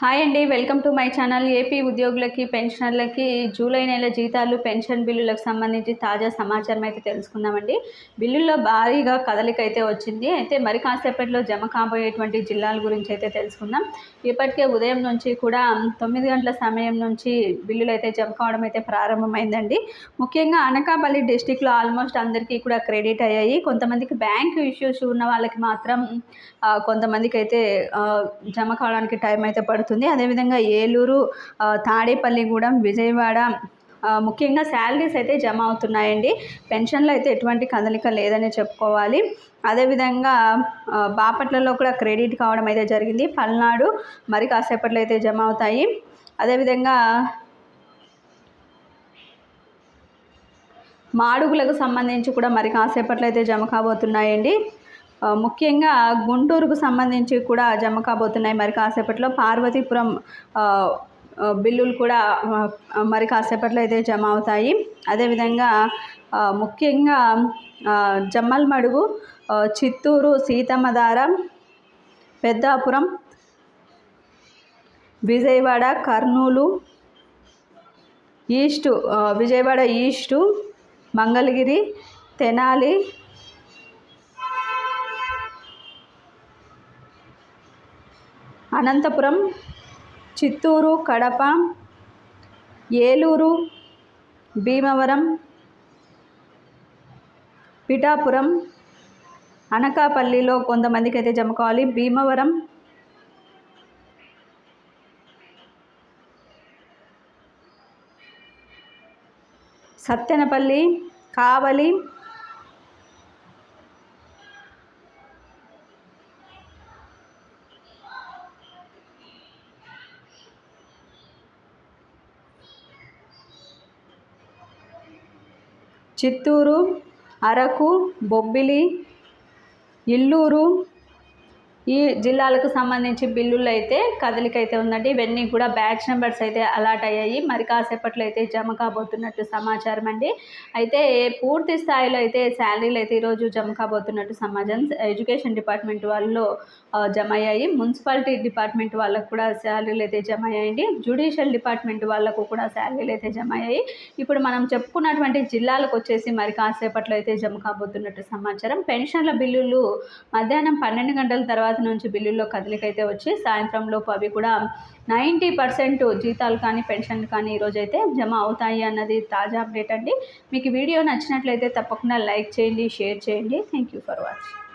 Hi అండి welcome to my channel. AP ఉద్యోగులకి పెన్షనర్లకి జూలై నెల జీతాలు పెన్షన్ బిల్లులకు సంబంధించి తాజా సమాచారం అయితే తెలుసుకుందామండి. బిల్లుల్లో భారీగా కదలిక అయితే వచ్చింది. అయితే మరి కాసేపట్లో జమ కాబోయేటువంటి జిల్లాల గురించి అయితే తెలుసుకుందాం. ఇప్పటికే ఉదయం నుంచి కూడా తొమ్మిది గంటల సమయం నుంచి బిల్లులు అయితే జమ కావడం అయితే ప్రారంభమైందండి. ముఖ్యంగా అనకాపల్లి డిస్టిక్లో ఆల్మోస్ట్ అందరికీ కూడా క్రెడిట్ అయ్యాయి. కొంతమందికి బ్యాంక్ ఇష్యూస్ ఉన్న వాళ్ళకి మాత్రం కొంతమందికి అయితే జమ కావడానికి టైం అయితే పడుతుంది. పడుతుంది అదేవిధంగా ఏలూరు తాడేపల్లిగూడెం విజయవాడ ముఖ్యంగా శాలరీస్ అయితే జమ అవుతున్నాయండి. పెన్షన్లు అయితే ఎటువంటి కదలిక లేదని చెప్పుకోవాలి. అదేవిధంగా బాపట్లలో కూడా క్రెడిట్ కావడం అయితే జరిగింది. పల్నాడు మరి కాసేపట్లో అయితే జమ అవుతాయి. అదేవిధంగా మాడుగులకు సంబంధించి కూడా మరి కాసేపట్లో అయితే జమ కాబోతున్నాయండి. ముఖ్యంగా గుంటూరుకు సంబంధించి కూడా జమ కాబోతున్నాయి. మరి కాసేపట్లో పార్వతీపురం బిల్లులు కూడా మరి కాసేపట్లో అయితే జమ అవుతాయి. అదేవిధంగా ముఖ్యంగా జమ్మల్మడుగు చిత్తూరు సీతమ్మధారం పెద్దాపురం విజయవాడ కర్నూలు ఈస్టు విజయవాడ ఈస్టు మంగళగిరి తెనాలి అనంతపురం చిత్తూరు కడప ఏలూరు భీమవరం పిఠాపురం అనకాపల్లిలో కొంతమందికి అయితే జమ కావాలి. భీమవరం సత్తెనపల్లి కావలి చిత్తూరు అరకు బొబ్బిలి ఇల్లూరు ఈ జిల్లాలకు సంబంధించి బిల్లులు అయితే కదలిక అయితే ఉందండి. ఇవన్నీ కూడా బ్యాచ్ నెంబర్స్ అయితే అలాట్ అయ్యాయి. మరి కాసేపట్లో అయితే జమ కాబోతున్నట్టు సమాచారం అండి. అయితే పూర్తి స్థాయిలో అయితే శాలరీలు అయితే ఈరోజు జమ కాబోతున్నట్టు సమాచారం ఎడ్యుకేషన్ డిపార్ట్మెంట్ వాళ్ళు జమ అయ్యాయి. మున్సిపాలిటీ డిపార్ట్మెంట్ వాళ్ళకు కూడా శాలరీలు అయితే జమ అయ్యాయండి. జ్యుడిషియల్ డిపార్ట్మెంట్ వాళ్ళకు కూడా శాలరీలు అయితే జమ అయ్యాయి. ఇప్పుడు మనం చెప్పుకున్నటువంటి జిల్లాలకు వచ్చేసి మరి కాసేపట్లో అయితే జమ కాబోతున్నట్టు సమాచారం. పెన్షన్ల బిల్లులు మధ్యాహ్నం పన్నెండు గంటల తర్వాత తర్వాత నుంచి బిల్లుల్లో కదలికైతే వచ్చి సాయంత్రంలోపు అవి కూడా నైంటీ పర్సెంట్ జీతాలు కానీ పెన్షన్లు కానీ ఈరోజైతే జమ అవుతాయి అన్నది తాజా అప్డేట్ అండి. మీకు వీడియో నచ్చినట్లయితే తప్పకుండా లైక్ చేయండి షేర్ చేయండి. Thank you for watching